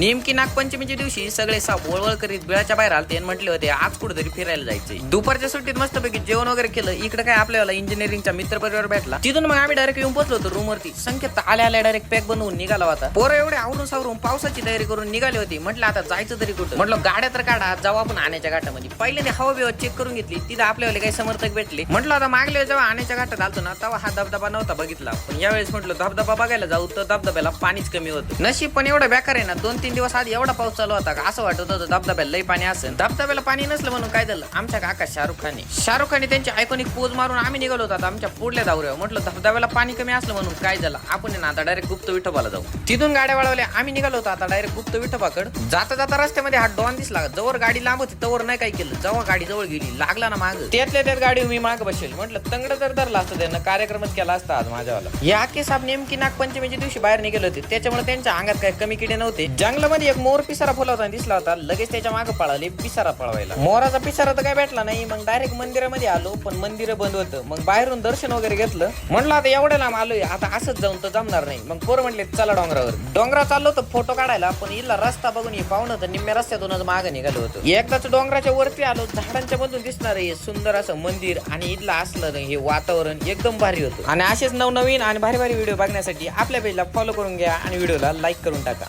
नेमकी नागपंचमीच्या दिवशी सगळे साप वळवळ करीत बिळाच्या बाहेर आलते आणि म्हटले होते आज कुठेतरी फिरायला जायचे दुपारच्या सुट्टीत मस्तपैकी जेवण वगैरे केलं. इकडे काय आपल्याला इंजिनिअरिंगचा मित्र परिवार भेटला. तिथून मग आम्ही डायरेक्ट येऊन पोहोचलो होतो रूम वरती. संकेत तर आल्या आल्या डायरेक्ट पॅक बनवून निघाला होता. पोरं एवढे आवरून सावरून पावसाची तयारी करून निघाली होती. म्हटलं आता जायचं तरी कुठं? म्हटलं गाड्या तर काढा जाऊ आपण आण्याच्या घाटामध्ये. पहिले ते हवा बिवा चेक करून घेतली. तिथं आपल्याला काही समर्थक भेटले. म्हटलं आता मागले जेव्हा आण्याच्या घाटात आलतो ना तेव्हा हा धबधबा नव्हता बघितला. पण यावेळेस म्हटलं धबधबा बघायला जाऊ तर धबधब्याला पाणीच कमी होतं. नशीब पण एवढं बेकार आहे ना दोन तीन दिवस आधी एवढा पाऊस चालू होता का? असं वाटत होतं धबधब्याला लई पाणी असेल. धबधब्याला पाणी नसलं म्हणून काय झालं? आमच्या काका शाहरुख खाने शाहरुख खाने त्यांची आयकॉनिक पोज मारून आम्ही निघालो होतो. आता आमच्या पुढल्या दावऱ्यावर. म्हटलं धबधब्याला पाणी कमी असलं म्हणून काय झालं? आपण आहे ना आता डायरेक्ट गुप्त विठोबाला जाऊ. तिथून गाड्या वळवल्या. आम्ही निघालो होतो आता डायरेक्ट गुप्त विठोबाकड. जाता जाता रस्त्यामध्ये हा डॉन दिसला. जवळ गाडी लांब होती तवर नाही काय केलं. जेव्हा गाडी जवळ गेली लागला ना माग. त्यातल्या त्यात गाडी मी माग बसेल म्हटलं तंगड तर धरला असतं त्यानं कार्यक्रमच केला असता आज माझ्यावाला. या आखे साहेब नेमकी नागपंचमीच्या दिवशी बाहेर निघाले होते. त्याच्यामुळे त्यांच्या अंगात काही कमी किडे नव्हते. जंगल जंगलामध्ये एक मोर पिसारा फुलवताना होता दिसला होता. लगेच त्याच्यामागे पळाले पिसारा पळवायला. मोराचा पिसारा तर काय भेटला नाही. मग डायरेक्ट मंदिरामध्ये आलो पण मंदिर बंद होतं. मग बाहेरून दर्शन वगैरे घेतलं. म्हटलं आता एवढ्या लांब आलोय. आता असंच जाऊन तर जमणार नाही. मग पोर म्हटले चला डोंगरावर. डोंगरा चाललो तर फोटो काढायला. पण इला रस्ता बघून हे पाहुणं तर निम्म्या रस्त्यातूनच मागे निघालं होतं. एकदाच डोंगराच्या वरती आलो. झाडांच्या मधून दिसणार हे सुंदर असं मंदिर आणि इथलं असलं हे वातावरण एकदम भारी होतं. आणि असेच नवनवीन आणि भारी भारी व्हिडिओ बघण्यासाठी आपल्या पेजला फॉलो करून घ्या आणि व्हिडिओला लाईक करून टाका.